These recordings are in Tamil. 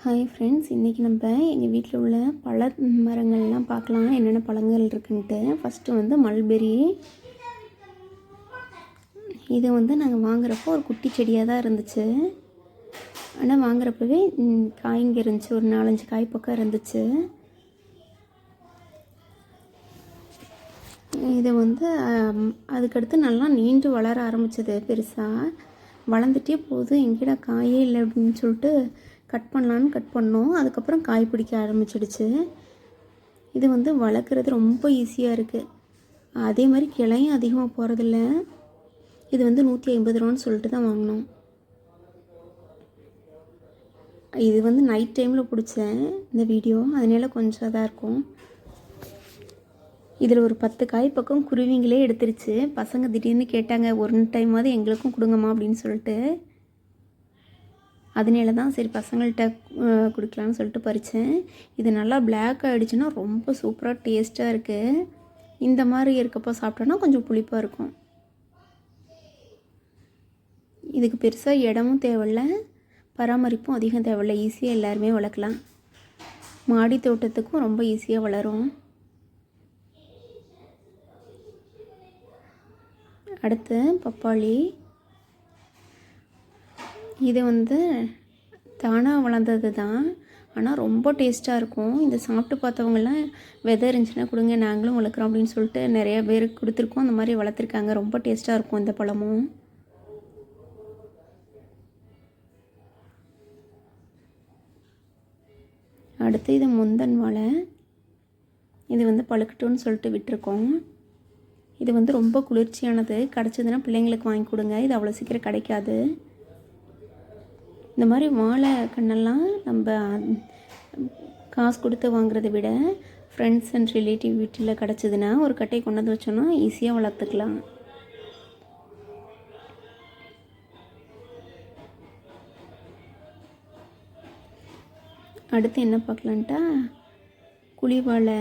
ஹாய் ஃப்ரெண்ட்ஸ் இன்றைக்கி நம்ம எங்கள் வீட்டில் உள்ள பழ மரங்கள்லாம் பார்க்கலாம். என்னென்ன பழங்கள் இருக்குன்ட்டு. ஃபஸ்ட்டு வந்து மல்பெரி இது வந்து நாங்கள் வாங்குறப்போ ஒரு குட்டி செடியாக தான் இருந்துச்சு. ஆனால் வாங்குறப்பவே காய்ங்க இருந்துச்சு. ஒரு நாலஞ்சு காய் பக்கம் இருந்துச்சு. இது வந்து அதுக்கடுத்து நல்லா நீண்டு வளர ஆரம்பிச்சது பெருசாக வளர்ந்துட்டே போகுது. எங்கேடா காயே இல்லை அப்படின்னு சொல்லிட்டு கட் பண்ணலான்னு கட் பண்ணோம். அதுக்கப்புறம் காய் பிடிக்க ஆரம்பிச்சிடுச்சு. இது வந்து வளர்க்குறது ரொம்ப ஈஸியாக இருக்குது அதே மாதிரி கிளையும் அதிகமாக போகிறதில்ல இது வந்து நூற்றி ஐம்பது ரூபான்னு சொல்லிட்டு தான் வாங்கினோம். இது வந்து நைட் டைமில் பிடிச்சேன் இந்த வீடியோ. அதனால கொஞ்சம் இதாக இருக்கும். இதில் ஒரு பத்து காய் பக்கம் குருவிங்களே எடுத்துருச்சு. பசங்க திடீர்னு கேட்டாங்க ஒரு டைமாவது எங்களுக்கும் கொடுங்கம்மா அப்படின்னு சொல்லிட்டு. அதனால தான் சரி பசங்கள்கிட்ட கொடுக்கலான்னு சொல்லிட்டு பறித்தேன் இது நல்லா பிளாக் ஆகிடுச்சுன்னா ரொம்ப சூப்பராக டேஸ்ட்டாக இருக்குது இந்த மாதிரி இருக்கப்போ சாப்பிட்டோன்னா கொஞ்சம் புளிப்பாக இருக்கும். இதுக்கு பெருசாக இடமும் தேவையில்ல பராமரிப்பும் அதிகம் தேவையில்ல. ஈஸியாக எல்லாருமே வளர்க்கலாம். மாடி தோட்டத்துக்கும் ரொம்ப ஈஸியாக வளரும். அடுத்து பப்பாளி. இது வந்து தானாக வளர்ந்தது தான். ஆனால் ரொம்ப டேஸ்ட்டாக இருக்கும். இந்த சாப்பிட்டு பார்த்தவங்கலாம் விதை இருந்துச்சுன்னா கொடுங்க நாங்களும் வளர்க்குறோம் அப்படின்னு சொல்லிட்டு நிறைய பேருக்கு கொடுத்துருக்கோம். அந்த மாதிரி வளர்த்துருக்காங்க. ரொம்ப டேஸ்ட்டாக இருக்கும் இந்த பழமும். அடுத்து இது முந்தன் வாழை. இது வந்து பழுக்கட்டும்னு சொல்லிட்டு விட்டுருக்கோம். இது வந்து ரொம்ப குளிர்ச்சியானது. கிடச்சதுன்னா பிள்ளைங்களுக்கு வாங்கி கொடுங்க. இது அவ்வளோ சீக்கிரம் கிடைக்காது. இந்த மாதிரி வாழை கண்ணெல்லாம் நம்ம காசு கொடுத்து வாங்குறதை விட ஃப்ரெண்ட்ஸ் அண்ட் ரிலேட்டிவ் வீட்டில் கிடச்சதுன்னா ஒரு கட்டையை கொண்டு வந்து வச்சோன்னா ஈஸியாக வளர்த்துக்கலாம். அடுத்து என்ன பார்க்கலான்ட்டா குழிவாழை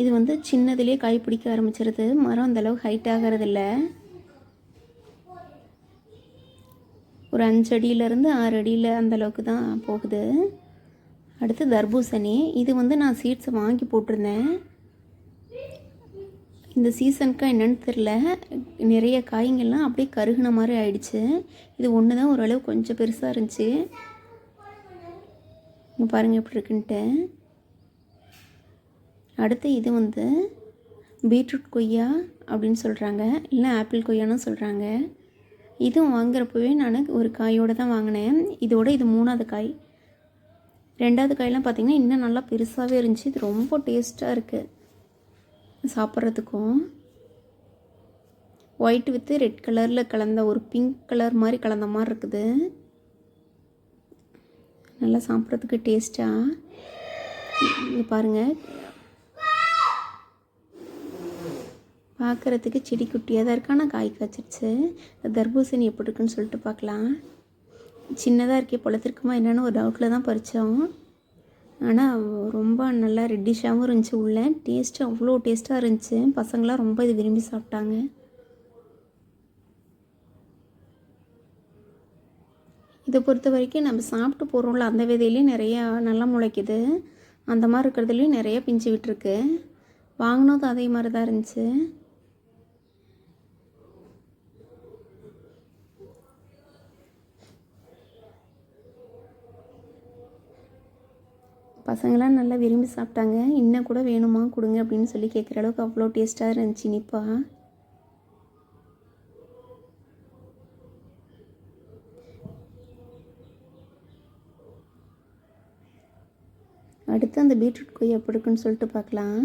இது வந்து சின்னதுலேயே காய் பிடிக்க ஆரம்பிச்சிருது. மரம் அந்தளவு ஹைட் ஆகிறதில்ல. ஒரு அஞ்சு அடியிலேருந்து ஆறு அடியில் அந்த அளவுக்கு தான் போகுது. அடுத்து தர்பூசணி. இது வந்து நான் சீட்ஸை வாங்கி போட்டிருந்தேன். இந்த சீசனுக்காக என்னென்னு தெரில நிறைய காய்ங்கள்லாம் அப்படியே கருகுன மாதிரி ஆயிடுச்சு. இது ஒன்று தான் ஓரளவு கொஞ்சம் பெருசாக இருந்துச்சு. இங்கே பாருங்கள் எப்படி இருக்குன்ட்டு. அடுத்து இது வந்து பீட்ரூட் கொய்யா அப்படின்னு சொல்கிறாங்க இல்லை ஆப்பிள் கொய்யான்னு சொல்கிறாங்க இதுவும் வாங்குறப்பவே நான் ஒரு காயோடு தான் வாங்கினேன். இதோட இது மூணாவது காய். ரெண்டாவது காயெலாம் பார்த்திங்கன்னா இன்னும் நல்லா பெருசாகவே இருந்துச்சு. இது ரொம்ப டேஸ்ட்டாக இருக்குது சாப்பிட்றதுக்கும். ஒயிட் வித்து ரெட் கலரில் கலந்த ஒரு பிங்க் கலர் மாதிரி கலந்த மாதிரி இருக்குது. நல்லா சாப்பிட்றதுக்கு டேஸ்ட்டாக இங்கே பாருங்கள் பார்க்குறதுக்கு செடி குட்டியாக தான் இருக்கு? ஆனால் காய் காய்ச்சிருச்சு தர்பூசணி எப்படி இருக்குன்னு சொல்லிட்டு பார்க்கலாம். சின்னதாக இருக்கே பழத்திற்குமா என்னென்னு ஒரு டவுட்டில் தான் பறித்தோம் ஆனால் ரொம்ப நல்லா ரெட்டிஷாகவும் இருந்துச்சு உள்ள. டேஸ்ட்டு அவ்வளோ டேஸ்ட்டாக இருந்துச்சு. பசங்களாம் ரொம்ப இது விரும்பி சாப்பிட்டாங்க. இதை பொறுத்த வரைக்கும் நம்ம சாப்பிட்டு போகிறோம்ல அந்த விதையிலையும் நிறையா நல்லா முளைக்குது. அந்த மாதிரி இருக்கிறதுலையும் நிறைய பிஞ்சு விட்டுருக்கு. வாங்கினதும் அதே மாதிரி தான் இருந்துச்சு. பசங்களாம் நல்லா விரும்பி சாப்பிட்டாங்க. இன்னும் கூட வேணுமா? கொடுங்க அப்படின்னு சொல்லி கேட்குற அளவுக்கு அவ்வளோ டேஸ்ட்டாக இருந்துச்சு இனிப்பா அடுத்து அந்த பீட்ரூட் கொய் எப்படி இருக்குன்னு சொல்லிட்டு பார்க்கலாம்.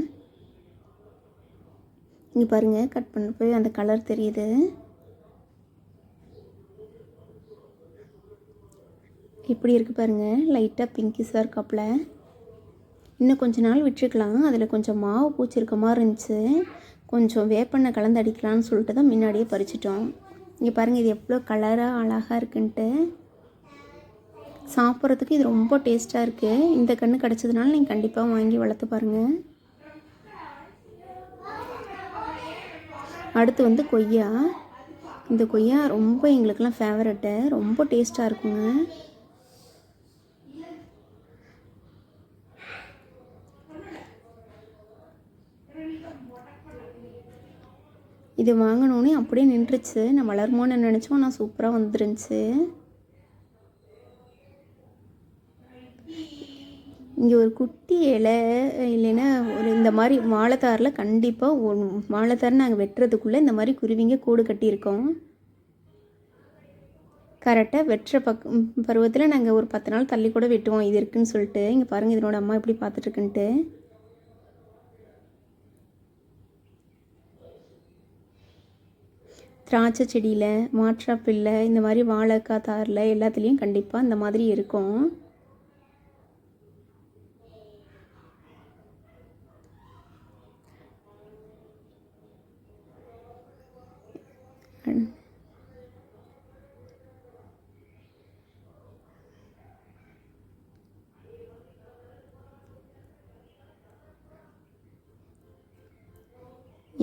இங்கே பாருங்கள் கட் பண்ண போய் அந்த கலர் தெரியுது. இப்படி இருக்குது பாருங்கள் லைட்டாக பிங்கிஸாக இருக்காப்புல. இன்னும் கொஞ்ச நாள் விட்டுருக்கலாம். அதில் கொஞ்சம் மாவு பூச்சிருக்க மாதிரி இருந்துச்சு. கொஞ்சம் வேப்பெண்ணெய் கலந்து அடிக்கலான்னு சொல்லிட்டு தான் முன்னாடியே பறிச்சிட்டோம். இங்கே பாருங்கள் இது எவ்வளோ கலராக அழகாக இருக்குன்ட்டு. சாப்பிட்றதுக்கு இது ரொம்ப டேஸ்ட்டாக இருக்குது இந்த கன்று கிடச்சதுனால நீங்கள் கண்டிப்பாக வாங்கி வளர்த்து பாருங்கள் அடுத்து வந்து கொய்யா. இந்த கொய்யா ரொம்ப எங்களுக்கெல்லாம் ஃபேவரட்டு ரொம்ப டேஸ்ட்டாக இருக்குங்க. இது வாங்கினோன்னே அப்படியே நின்றுச்சு. நான் வளருமோன்னு நினச்சோம். ஆனால் சூப்பராக வந்துருந்துச்சு. இங்கே ஒரு குட்டி இலை இல்லைன்னா ஒரு இந்த மாதிரி வாழைத்தாரில் கண்டிப்பாக ஒன் வாழைத்தார் நாங்கள் வெட்டுறதுக்குள்ளே இந்த மாதிரி குருவிங்க கூடு கட்டியிருக்கோம். கரெக்டாக வெட்டுற பக் பருவத்தில் நாங்கள் ஒரு பத்து நாள் தள்ளி கூட வெட்டுவோம். இது இருக்குன்னு சொல்லிட்டு. இங்கே பாருங்கள் இதனோட அம்மா எப்படி பார்த்துட்ருக்குன்ட்டு திராட்சை செடியில் மாற்றாப்பில்லை இந்த மாதிரி வாழைக்காய் தாரில் எல்லாத்துலேயும் கண்டிப்பாக இந்த மாதிரி இருக்கும்.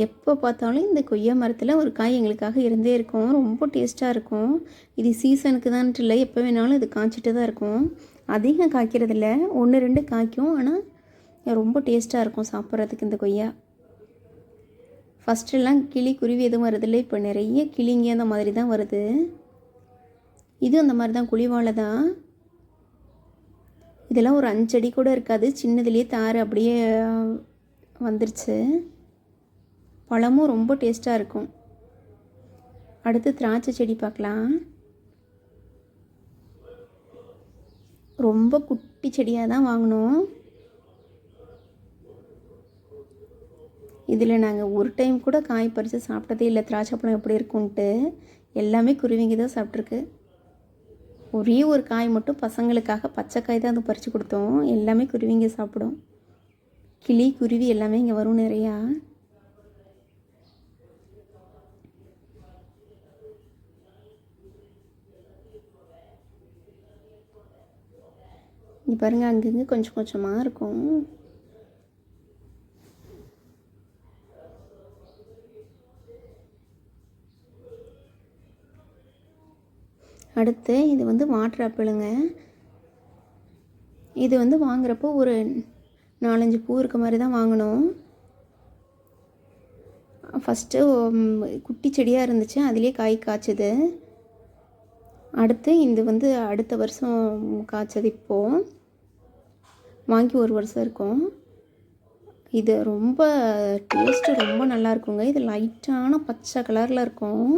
எப்போ பார்த்தாலும் இந்த கொய்யா மரத்தில் ஒரு காய் எங்களுக்காக இருந்தே இருக்கும். ரொம்ப டேஸ்ட்டாக இருக்கும். இது சீசனுக்கு தான்ட்டு இல்லை. எப்போ வேணாலும் இது காய்ச்சிட்டு தான் இருக்கும். அதிகம் காய்க்கிறதில்ல. ஒன்று ரெண்டு காய்க்கும். ஆனால் ரொம்ப டேஸ்ட்டாக இருக்கும் சாப்பிட்றதுக்கு இந்த கொய்யா. ஃபஸ்ட்டெல்லாம் கிளி குருவி எதுவும் வருதில்ல இப்போ நிறைய கிளிங்க அந்த மாதிரி தான் வருது. இது அந்த மாதிரி தான். குழிவாழை தான். இதெல்லாம் ஒரு அஞ்சடி கூட இருக்காது. சின்னதுலேயே தார் அப்படியே வந்துருச்சு. பழமும் ரொம்ப டேஸ்ட்டாக இருக்கும். அடுத்து திராட்சை செடி பார்க்கலாம். ரொம்ப குட்டி செடியாக தான் வாங்கினோம் இதில் நாங்கள் ஒரு டைம் கூட காய் பறித்து சாப்பிட்டதே இல்லை. திராட்சை பழம் எப்படி இருக்கும்ன்ட்டு எல்லாமே குருவிங்க தான் சாப்பிட்ருக்கு ஒரே ஒரு காய் மட்டும் பசங்களுக்காக பச்சை காய் தான் அது பறித்து கொடுத்தோம். எல்லாமே குருவிங்க சாப்பிடும். கிளி குருவி எல்லாமே இங்கே வரும் நிறையா. இங்கே பாருங்கள் அங்கங்கே கொஞ்சம் கொஞ்சமாக இருக்கும். அடுத்து இது வந்து வாட்டர் ஆப்பிளுங்க இது வந்து வாங்குறப்போ ஒரு நாலஞ்சு பூ இருக்க மாதிரி தான் வாங்கினோம் ஃபஸ்ட்டு குட்டி செடியாக இருந்துச்சு அதிலே காய் காய்ச்சது. அடுத்து இது வந்து அடுத்த வருஷம் காய்ச்சது இப்போது வாங்கி ஒரு வருஷம் இருக்கும். இது ரொம்ப டேஸ்ட்டு ரொம்ப நல்லா இருக்குங்க. இது லைட்டான பச்சை கலரில் இருக்கும்.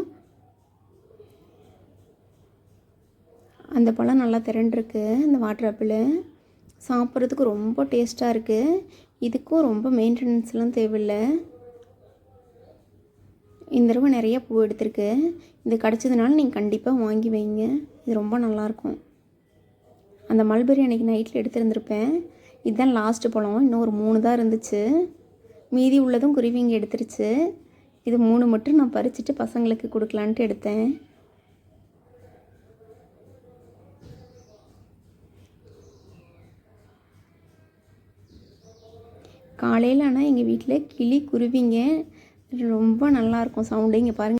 அந்த பழம் நல்லா திரண்டிருக்கு இந்த வாட்டர் ஆப்பிள் சாப்பிட்றதுக்கு ரொம்ப டேஸ்ட்டாக இருக்குது இதுக்கும் ரொம்ப மெயின்டெனன்ஸ்லாம் தேவையில்லை. இந்த தடவை நிறைய பூ எடுத்திருக்கு. இது கிடச்சதுனால நீங்கள் கண்டிப்பாக வாங்கி வைங்க. இது ரொம்ப நல்லாயிருக்கும் அந்த மல்பெரி அன்றைக்கி நைட்டில் எடுத்துருந்துருப்பேன். இதுதான் லாஸ்ட்டு பழம் இன்னும் ஒரு மூணு தான் இருந்துச்சு. மீதி உள்ளதும் குருவிங்க எடுத்துருச்சு. இது மூணு மட்டும் நான் பறிச்சுட்டு பசங்களுக்கு கொடுக்கலான்ட்டு எடுத்தேன். காலையில் ஆனால் எங்கள் வீட்டில் கிளி குருவிங்க ரொம்ப நல்லாயிருக்கும் சவுண்டு இங்கே பாருங்கள்